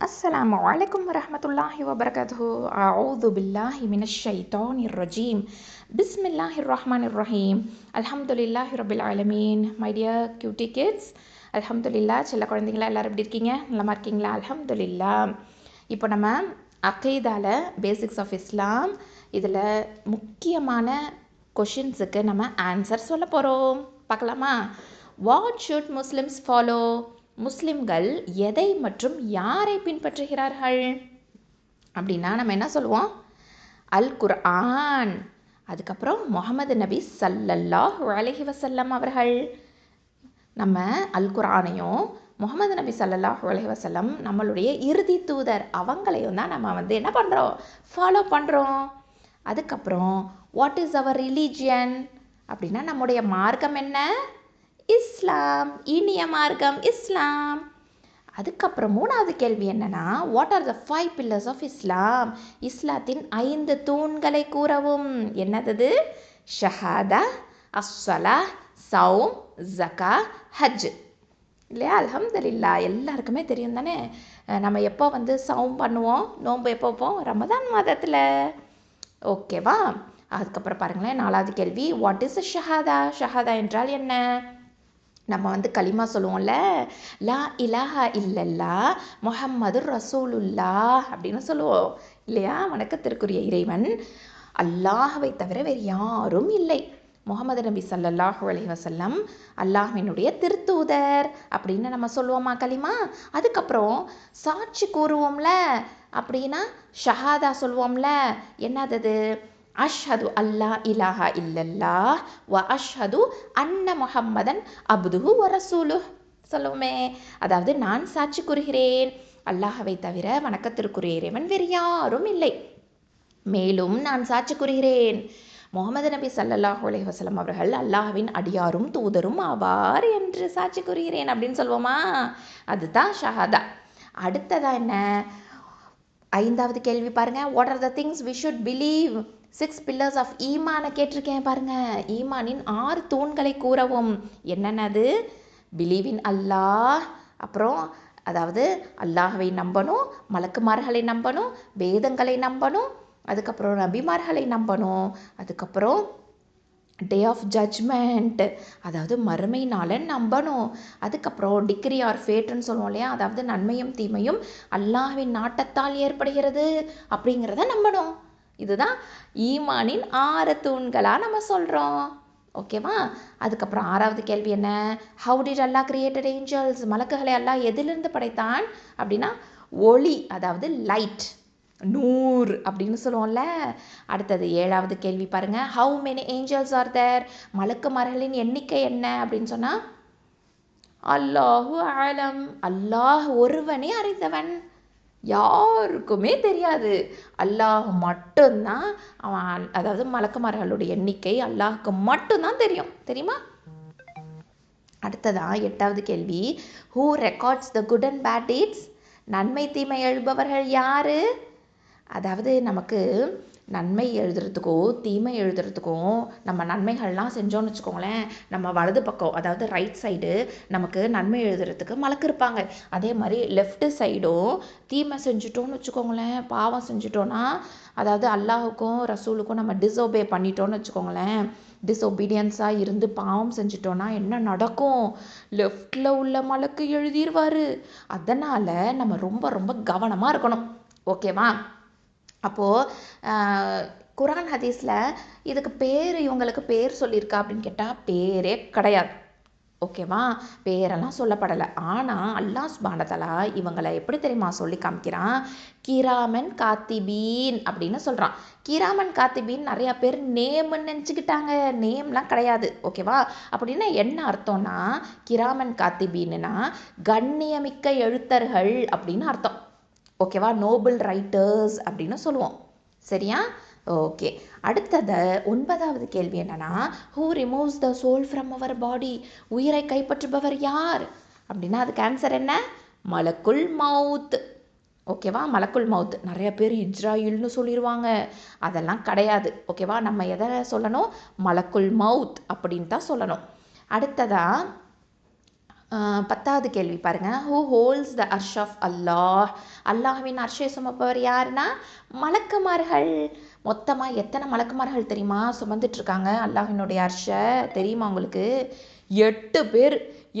السلام عليكم ورحمة الله وبركاته أعوذ بالله من الشيطان الرجيم بسم الله الرحمن الرحيم الحمد لله رب العالمين my dear cutie kids அல்ஹம்துலில்லா செல்ல குழந்தைங்களா எல்லாரும் எப்படி இருக்கீங்க நலமா இருக்கீங்களா அல்ஹம்துலில்லா இப்போ நம்ம அகைதால பேசிக்ஸ் ஆஃப் இஸ்லாம் இதில் முக்கியமான கொஷின்ஸுக்கு நம்ம ஆன்சர் சொல்ல போகிறோம் பார்க்கலாமா வாட் ஷுட் முஸ்லிம்ஸ் ஃபாலோ முஸ்லிம்கள் எதை மற்றும் யாரை பின்பற்றுகிறார்கள்? அப்படின்னா நம்ம என்ன சொல்லுவோம்? அல் குர்ஆன். அதுக்கப்புறம் முகமது நபி சல்லல்லாஹ் அலஹி வசல்லம் அவர்கள். நம்ம அல் குர்ஆனையும் முகமது நபி சல்லல்லாஹ் அலைஹி வஸல்லம் நம்மளுடைய இறுதி தூதர் அவங்களையும் தான் நம்ம வந்து என்ன பண்ணுறோம் ஃபாலோ பண்ணுறோம் அதுக்கப்புறம் வாட் இஸ் அவர் ரிலீஜியன் அப்படின்னா நம்முடைய மார்க்கம் என்ன? இஸ்லாம் இனிய மார்க்கம் இஸ்லாம். அதுக்கப்புறம் மூணாவது கேள்வி என்னன்னா what are the five pillars of Islam இஸ்லாத்தின் ஐந்து தூண்களை கூறவும். என்னது ஷஹாதா அஸ்ஸலா சவும் ஜக்கா ஹஜ். இல்லையா? அலமதுல்லா எல்லாருக்குமே தெரியும் தானே? நம்ம எப்போ வந்து சவும் பண்ணுவோம்? நோன்பு எப்போ வைப்போம்? ரமதான் மாதத்தில். ஓகேவா? அதுக்கப்புறம் பாருங்களேன் நாலாவது கேள்வி வாட் இஸ் ஷஹாதா? ஷஹாதா என்றால் என்ன? நம்ம வந்து களிமா சொல்லுவோம்ல லா இலாஹா இல்லல்லா முஹம்மது ரசூலுல்லா அப்படின்னு சொல்லுவோம். இல்லையா? வணக்கத்திற்குரிய இறைவன். அல்லாஹவை தவிர வேறு யாரும் இல்லை. முகமது நபி சல்லல்லாஹு அலைஹி வஸல்லம் திருத்தூதர் அப்படின்னு நம்ம சொல்லுவோமா களிமா? அதுக்கப்புறம் சாட்சி கூறுவோம்ல அப்படின்னா ஷஹாதா சொல்லுவோம்ல. என்னது அஷ்ஹது அல்லா இலாஹா இல்லல்லா வ அஷ்ஹது அன்ன முஹம்மதன் அப்துஹு வ ரசூலு சொல்லுவோமே. அதாவது நான் சாட்சி கூறுகிறேன். அல்லாஹவை தவிர வணக்கத்திற்குரிய இறைவன் வேறு யாரும் இல்லை. மேலும் நான் சாட்சி கூறுகிறேன். முகமது நபி சல்லல்லாஹு அலைஹி வஸல்லம் அவர்கள் அல்லாஹ்வின் அடியாரும் தூதரும் ஆவார் என்று சாட்சி கூறுகிறேன் அப்படின்னு சொல்லுவோமா அதுதான் ஷஹாதா. அடுத்ததா என்ன? ஐந்தாவது கேள்வி பாருங்க. What are the things we should believe six pillars of ஈமானை கேட்டிருக்கேன் பாருங்க. ஈமானின் ஆறு தூண்களை கூறவும். என்னென்னது? பிலீவ் இன் அல்லாஹ் அப்புறம் அதாவது அல்லாஹவை நம்பணும் மலக்குமார்களை நம்பணும் வேதங்களை நம்பணும் அதுக்கப்புறம் நபிமார்களை நம்பணும் அதுக்கப்புறம் டே ஆஃப் ஜட்ஜ்மெண்ட் அதாவது மறுமை நாளை நம்பணும். அதுக்கப்புறம் டிகிரி ஆர் ஃபேட்னு சொல்லுவோம் இல்லையா? அதாவது நன்மையும் தீமையும் அல்லாஹ்வின் நாட்டத்தால் ஏற்படுகிறது அப்படிங்கிறத நம்பணும். இதுதான் ஈமானின் ஆறு தூண்களாக நம்ம சொல்கிறோம் ஓகேவா அதுக்கப்புறம் ஆறாவது கேள்வி என்ன? How did Allah created angels மலக்குகளை எல்லாம் எதிலிருந்து படைத்தான்? அப்படின்னா ஒளி அதாவது லைட் நூறு அப்படின்னு சொல்லுவோம்ல. அடுத்தது ஏழாவது கேள்வி பாருங்க. How many angels are there மலக்குமார்களின் எண்ணிக்கை என்ன? அப்படின்னு சொன்னால் அல்லாஹு ஆலம் அல்லாஹ் ஒருவனே அறிந்தவன். யாருக்குமே தெரியாது. அல்லாஹ் மட்டும்தான் அவன் அதாவது மலக்குமார்களுடைய எண்ணிக்கை அல்லாஹுக்கு மட்டும்தான் தெரியும். தெரியுமா? அடுத்ததான் எட்டாவது கேள்வி. Who records the good and bad deeds நன்மை தீமை எழுபவர்கள் யாரு? அதாவது நமக்கு நன்மை எழுதுறதுக்கோ தீமை எழுதுறதுக்கும் நம்ம நன்மைகள்லாம் செஞ்சோம்னு வச்சுக்கோங்களேன் நம்ம வலது பக்கம் அதாவது ரைட் சைடு நமக்கு நன்மை எழுதுறதுக்கு மலக்கு இருப்பாங்க. அதே மாதிரி லெஃப்ட் சைடும் தீமை செஞ்சுட்டோம்னு வச்சுக்கோங்களேன் பாவம் செஞ்சுட்டோன்னா அதாவது அல்லாஹுக்கும் ரசூலுக்கும் நம்ம டிஸ்ஒபே பண்ணிட்டோம்னு வச்சுக்கோங்களேன் டிஸ்ஒபீடியன்ஸாக இருந்து பாவம் செஞ்சிட்டோன்னா என்ன நடக்கும்? லெஃப்டில் உள்ள மலக்கு எழுதிடுவார் அதனால் நம்ம ரொம்ப ரொம்ப கவனமாக இருக்கணும். ஓகேவா அப்போது குரான் ஹதீஸில் இதுக்கு பேர் இவங்களுக்கு பேர் சொல்லியிருக்கா அப்படின்னு கேட்டால் பேரே கிடையாது. ஓகேவா? பேரெல்லாம் சொல்லப்படலை. ஆனால் அல்லாஹ் சுபானதலா இவங்களை எப்படி தெரியுமா சொல்லி காமிக்கிறான்? கிராமன் காத்திபீன் அப்படின்னு சொல்கிறான் கிராமன் காத்திபீன் நிறையா பேர் நேம்னு நினச்சிக்கிட்டாங்க. நேம்லாம் கிடையாது. ஓகேவா? அப்படின்னா என்ன அர்த்தம்னா கிராமன் காத்திபீன்னா கண்ணியமிக்க எழுத்தர்கள் அப்படின்னு அர்த்தம். ஓகேவா நோபல் ரைட்டர்ஸ் அப்படின்னு சொல்லுவோம். சரியா? ஓகே அடுத்தது ஒன்பதாவது கேள்வி என்னன்னா who removes the soul from our body உயிரை கைப்பற்றுபவர் யார்? அப்படின்னா அதுக்கு ஆன்சர் என்ன? மலக்குல் மவுத் ஓகேவா மலக்குல் மவுத் நிறைய பேர் இஸ்ராயில்னு சொல்லிடுவாங்க அதெல்லாம் கிடையாது. ஓகேவா நம்ம எதை சொல்லணும்? மலக்குல் மவுத் அப்படின்னு தான் சொல்லணும். அடுத்ததாக பத்தாவது கேள்வி பாருங்க. ஹூ ஹோல்ஸ் த அர்ஷ் ஆஃப் அல்லாஹ் அல்லாஹ்வின் அர்ஷை சுமப்பவர் யாருன்னா மலக்குமார்கள். மொத்தமாக எத்தனை மலக்குமார்கள் தெரியுமா? சுமந்துட்டு இருக்காங்க அல்லாஹ்வினுடைய அர்ஷை. தெரியுமா உங்களுக்கு? எட்டு பேர்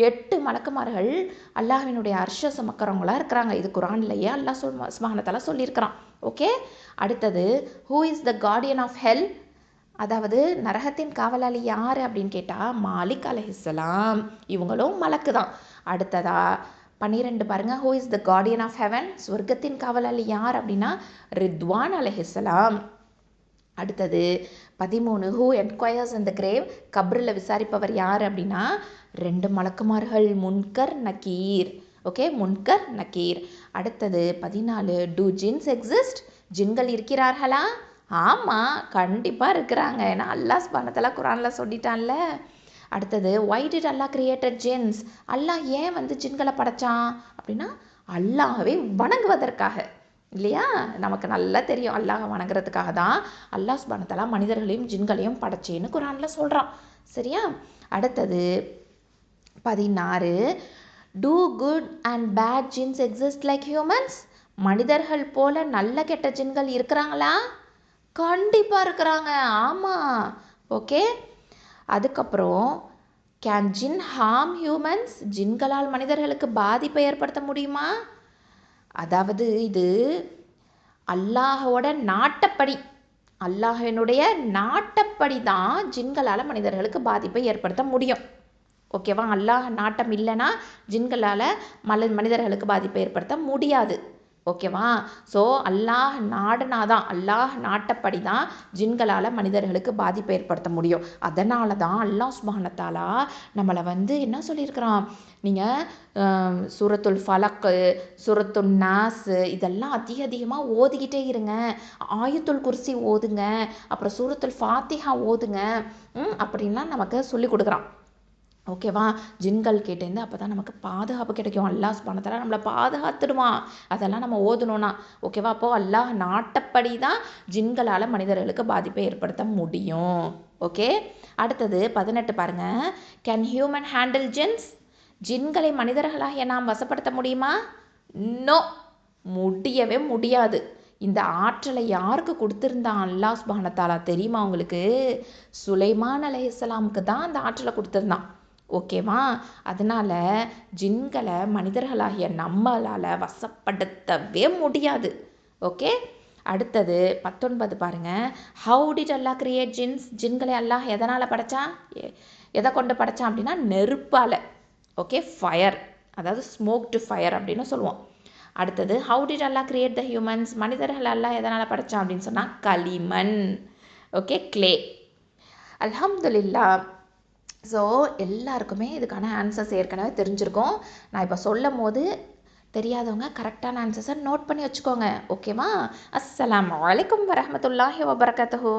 எட்டு மலக்குமார்கள் அல்லாஹினுடைய அர்ஷ சுமக்கிறவங்களா இருக்கிறாங்க. இது குரான்லயே அல்லாஹ் சொல் சுபஹானத்தால சொல்லியிருக்கிறான். ஓகே அடுத்தது who is the guardian of hell அதாவது நரகத்தின் காவலாளி யார் அப்படின்னு கேட்டால் மாலிக் அலஹிஸ்லாம் இவங்களும் மலக்கு தான் அடுத்ததா பன்னிரெண்டு பாருங்க who is the guardian of heaven சொர்க்கத்தின் காவலாளி யார் அப்படின்னா ரித்வான் அலஹிஸ்லாம் அடுத்தது பதிமூணு ஹூ என்கொயர்ஸ் இந்த கிரேவ் கப்ரில் விசாரிப்பவர் யார் அப்படின்னா ரெண்டு மலக்குமார்கள் Munkar Nakir. Okay Munkar Nakir. அடுத்தது பதினாலு டூ ஜின்ஸ் எக்ஸிஸ்ட் ஜின்கள் இருக்கிறார்களா? ஆமாம் கண்டிப்பாக இருக்கிறாங்க. ஏன்னா அல்லாஹ் சுபானத்தலா குரானில் சொல்லிட்டான்ல. அடுத்தது why did Allah created jinns Allah ஏன் வந்து ஜின்களை படைச்சான்? அப்படின்னா அல்லாஹ்வை வணங்குவதற்காக. இல்லையா? நமக்கு நல்லா தெரியும் அல்லாஹ் வணங்குறதுக்காக தான் அல்லாஹ் சுபானத்தலா மனிதர்களையும் ஜின்களையும் படைச்சேன்னு குரானில் சொல்கிறான் சரியா? அடுத்தது பதினாறு do good and bad jinns exist like humans மனிதர்கள் போல நல்ல கெட்ட ஜின்கள் இருக்கிறாங்களா? கண்டிப்பாக இருக்கிறாங்க. ஆமாம் ஓகே? அதுக்கப்புறம் கேன் ஜின் ஹார்ம் ஹியூமன்ஸ் ஜின்களால் மனிதர்களுக்கு பாதிப்பை ஏற்படுத்த முடியுமா? அதாவது இது அல்லாஹோட நாட்டப்படி அல்லாஹினுடைய நாட்டப்படி தான் ஜின்களால் மனிதர்களுக்கு பாதிப்பை ஏற்படுத்த முடியும். ஓகேவா? அல்லாஹ் நாட்டம் இல்லைன்னா ஜின்களால் மல மனிதர்களுக்கு பாதிப்பை ஏற்படுத்த முடியாது. ஓகேவா? ஸோ அல்லாஹ் நாடுனாதான் அல்லாஹ் நாட்டப்படி தான் ஜின்களால் மனிதர்களுக்கு பாதிப்பை ஏற்படுத்த முடியும். அதனால தான் அல்லாஹ் சுபானத்தாலா நம்மளை வந்து என்ன சொல்லியிருக்கிறான்? நீங்கள் சுரத்துல் ஃபலக்கு சுரத்துல் நாஸு இதெல்லாம் அதிக அதிகமாக ஓதிக்கிட்டே இருங்க. ஆயத்துல் குர்சி ஓதுங்க. அப்புறம் சூரத்துல் ஃபாத்திஹா ஓதுங்க. அப்படின்லாம் நமக்கு சொல்லி கொடுக்குறான். ஓகேவா ஜின்கள் கேட்டேருந்து அப்போ தான் நமக்கு பாதுகாப்பு கிடைக்கும். அல்லாஹ் பணத்தெல்லாம் நம்மளை பாதுகாத்துடுவான் அதெல்லாம் நம்ம ஓதணும்னா. ஓகேவா அப்போ அல்லாஹ் நாட்டப்படி தான் ஜின்களால் மனிதர்களுக்கு பாதிப்பை ஏற்படுத்த முடியும். ஓகே அடுத்தது பதினெட்டு பாருங்க. கேன் ஹியூமன் ஹேண்டில் ஜின்ஸ் ஜின்களை மனிதர்களாகிய நாம் வசப்படுத்த முடியுமா? நோ முடியவே முடியாது. இந்த ஆற்றலை யாருக்கு கொடுத்துருந்தான் அல்லாஹ் சுபானத்தாலா தெரியுமா உங்களுக்கு? சுலைமான் அலைஹிஸ்ஸலாமுக்கு தான் அந்த ஆற்றலை கொடுத்துருந்தான். ஓகேவா? அதனால ஜின்களை மனிதர்களாகிய நம்மளால் வசப்படுத்தவே முடியாது. ஓகே? அடுத்தது பத்தொன்பது பாருங்க. How did Allah create jinns ஜின்களை Allah எதனால் படைச்சான்? எ- எதை கொண்டு படைச்சான் அப்படின்னா நெருப்பால். ஓகே? ஃபயர் அதாவது ஸ்மோக் டு ஃபயர் அப்படின்னு சொல்லுவோம். அடுத்தது how did Allah create the humans மனிதர்கள் அல்லாஹ் எதனால் படைச்சான் அப்படின்னு சொன்னால் களிமண். ஓகே? க்ளே அல்ஹம்துலில்லா ஸோ எல்லாருக்குமே இதுக்கான ஆன்சர்ஸ் ஏற்கனவே தெரிஞ்சிருக்கும். நான் இப்போ சொல்லும் போது தெரியாதவங்க கரெக்டான ஆன்சர்ஸை நோட் பண்ணி வச்சுக்கோங்க. ஓகேவா அஸ்ஸலாம் வலைக்கம் வரமத்துல்லாஹி வபரகாத்துஹு